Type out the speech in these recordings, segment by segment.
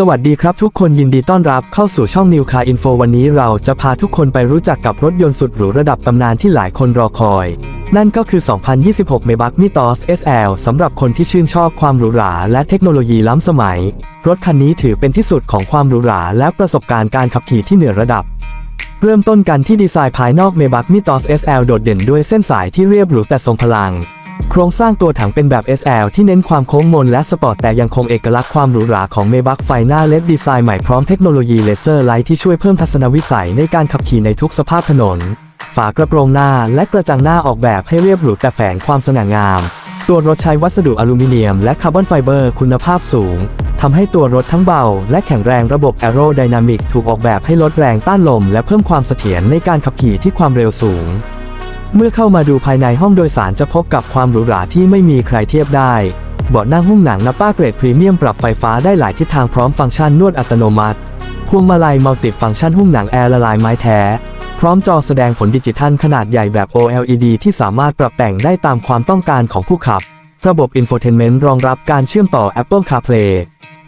สวัสดีครับทุกคนยินดีต้อนรับเข้าสู่ช่อง New Car Info วันนี้เราจะพาทุกคนไปรู้จักกับรถยนต์สุดหรูระดับตำนานที่หลายคนรอคอย นั่นก็คือ 2026 Maybach Mitos SL สำหรับคนที่ชื่นชอบความหรูหราและเทคโนโลยีล้ำสมัย รถคันนี้ถือเป็นที่สุดของความหรูหราและประสบการณ์การขับขี่ที่เหนือระดับ เริ่มต้นกันที่ดีไซน์ภายนอก Maybach Mitos SL โดดเด่นด้วยเส้นสายที่เรียบหรูแต่ทรงพลัง โครงสร้างตัวถังเป็นแบบ SL ที่เน้นความโค้งมนและสปอร์ตแต่ยังคงเอกลักษณ์ความหรูหราของ Maybach ไฟหน้าเลดดีไซน์ใหม่พร้อมเทคโนโลยีเลเซอร์ไลท์ที่ช่วยเพิ่มทัศนวิสัยในการขับขี่ในทุกสภาพถนน ฝากระโปรงหน้าและกระจังหน้าออกแบบให้เรียบหรูแต่แฝงความสง่างาม ตัวรถใช้วัสดุอลูมิเนียมและคาร์บอนไฟเบอร์คุณภาพสูงทำให้ตัวรถทั้งเบาและแข็งแรงระบบแอโรไดนามิกถูกออกแบบให้ลดแรงต้านลมและเพิ่มความเสถียรในการขับขี่ที่ความเร็วสูง เมื่อเข้ามาดูภายในห้องโดยสารจะพบกับความหรูหราที่ไม่มีใครเทียบได้ เบาะนั่งหุ้มหนังนับป้าเกรดพรีเมียมปรับไฟฟ้าได้หลายทิศทางพร้อมฟังก์ชันนวดอัตโนมัติพวงมาลัยมัลติฟังก์ชันหุ้มหนังแอร์ละลายไม้แท้ พร้อมจอแสดงผลดิจิทัลขนาดใหญ่แบบ OLED ที่สามารถปรับแต่งได้ตามความต้องการของผู้ขับ ระบบ Infotainment รองรับการเชื่อมต่อ Apple CarPlay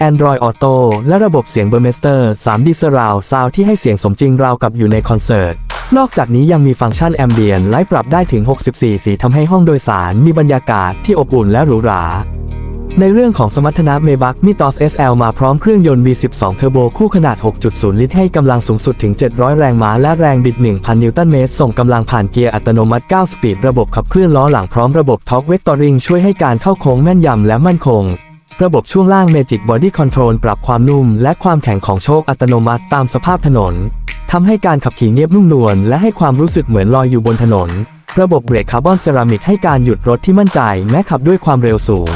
Android Auto และระบบเสียง Burmester 3D Surround Sound ที่ให้เสียงสมจริงราวกับอยู่ในคอนเสิร์ต นอกจากนี้ยังมีฟังก์ชัน Ambient ไลท์ปรับได้ถึง 64 สีทำให้ห้องโดยสารมีบรรยากาศที่อบอุ่นและหรูหรา ในเรื่องของสมรรถนะ Maybach Mitos SL มาพร้อมเครื่องยนต์ V12 Turbo คู่ขนาด 6.0 ลิตรให้กำลังสูงสุดถึง 700 แรงม้าและแรงบิด 1,000 นิวตันเมตร ส่งกำลังผ่านเกียร์อัตโนมัติ 9 สปีด ระบบขับเคลื่อนล้อหลังพร้อมระบบ Torque Vectoring ช่วยให้การเข้าโค้งแม่นยำและมั่นคงระบบช่วงล่าง Magic Body Control ปรับความนุ่มและความแข็งของโชคอัตโนมัติตามสภาพถนน ทำให้การขับขี่เงียบนุ่มนวลและให้ความรู้สึกเหมือนลอยอยู่บนถนน ระบบเบรกคาร์บอนเซรามิกให้การหยุดรถที่มั่นใจแม้ขับด้วยความเร็วสูง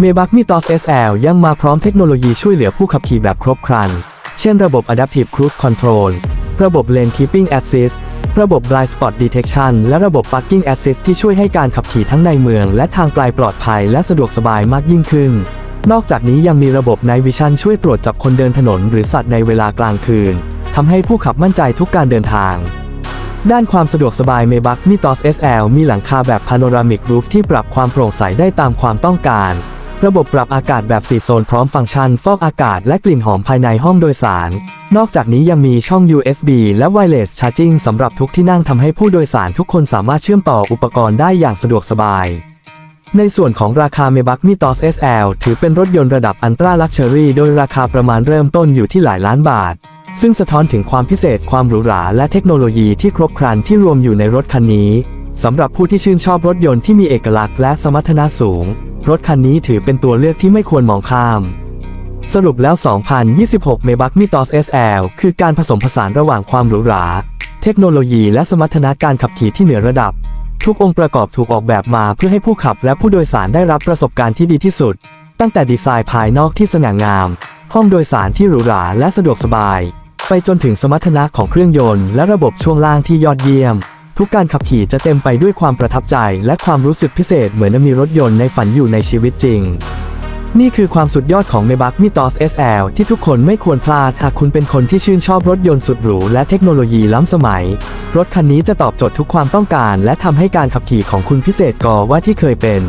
Maybach Mitos SL ยังมาพร้อมเทคโนโลยีช่วยเหลือผู้ขับขี่แบบครบครัน เช่นระบบ Adaptive Cruise Control ระบบ Lane Keeping Assist ระบบ Blind Spot Detection และระบบ Parking Assist ที่ช่วยให้การขับขี่ทั้งในเมือง และทางไกลปลอดภัยและสะดวกสบายมากยิ่งขึ้น นอกจากนี้ยังมีระบบ Night Vision ช่วยตรวจจับคนเดินถนนหรือสัตว์ในเวลากลางคืน ทำให้ผู้ขับมั่นใจทุกการเดินทาง ด้านความสะดวกสบาย Maybach Mitos SL มีหลังคาแบบ Panoramic Roof ที่ปรับความโปร่งใสได้ตามความต้องการ ระบบปรับอากาศแบบ 4 โซนพร้อมฟังก์ชัน ฟอกอากาศและกลิ่นหอมภายในห้องโดยสาร นอกจากนี้ยังมีช่อง USB และ Wireless Charging สำหรับทุกที่นั่งทำให้ผู้โดยสารทุกคนสามารถเชื่อมต่ออุปกรณ์ได้อย่างสะดวกสบายในส่วนของราคา Maybach Mitos SL ถือเป็นรถยนต์ระดับ Ultra Luxury โดยราคาประมาณเริ่มต้นอยู่ที่หลายล้านบาท ซึ่งสะท้อนถึงความพิเศษความหรูหราและเทคโนโลยีที่ครบครันที่รวมอยู่ในรถคันนี้สำหรับผู้ที่ชื่นชอบรถยนต์ที่มีเอกลักษณ์และสมรรถนะสูง รถคันนี้ถือเป็นตัวเลือกที่ไม่ควรมองข้าม สรุปแล้ว 2026 Maybach Mitos SL คือการผสมผสานระหว่างความหรูหรา เทคโนโลยีและสมรรถนะการขับขี่ที่เหนือระดับ ทุกองค์ประกอบถูกออกแบบมาเพื่อให้ผู้ขับและผู้โดยสารได้รับประสบการณ์ที่ดีที่สุด ตั้งแต่ดีไซน์ภายนอกที่สง่างาม ห้องโดยสารที่หรูหราและสะดวกสบาย ไปจนถึงสมรรถนะของเครื่องยนต์และระบบช่วงล่างที่ยอดเยี่ยม ทุกการขับขี่จะเต็มไปด้วยความประทับใจ และความรู้สึกพิเศษเหมือนมีรถยนต์ในฝันอยู่ในชีวิตจริง นี่คือความสุดยอดของ Maybach Mitos SL ที่ทุกคนไม่ควรพลาดหากคุณเป็นคนที่ชื่นชอบรถยนต์สุดหรูและเทคโนโลยีล้ำสมัย รถคันนี้จะตอบโจทย์ทุกความต้องการ และทำให้การขับขี่ของคุณพิเศษกว่าที่เคยเป็น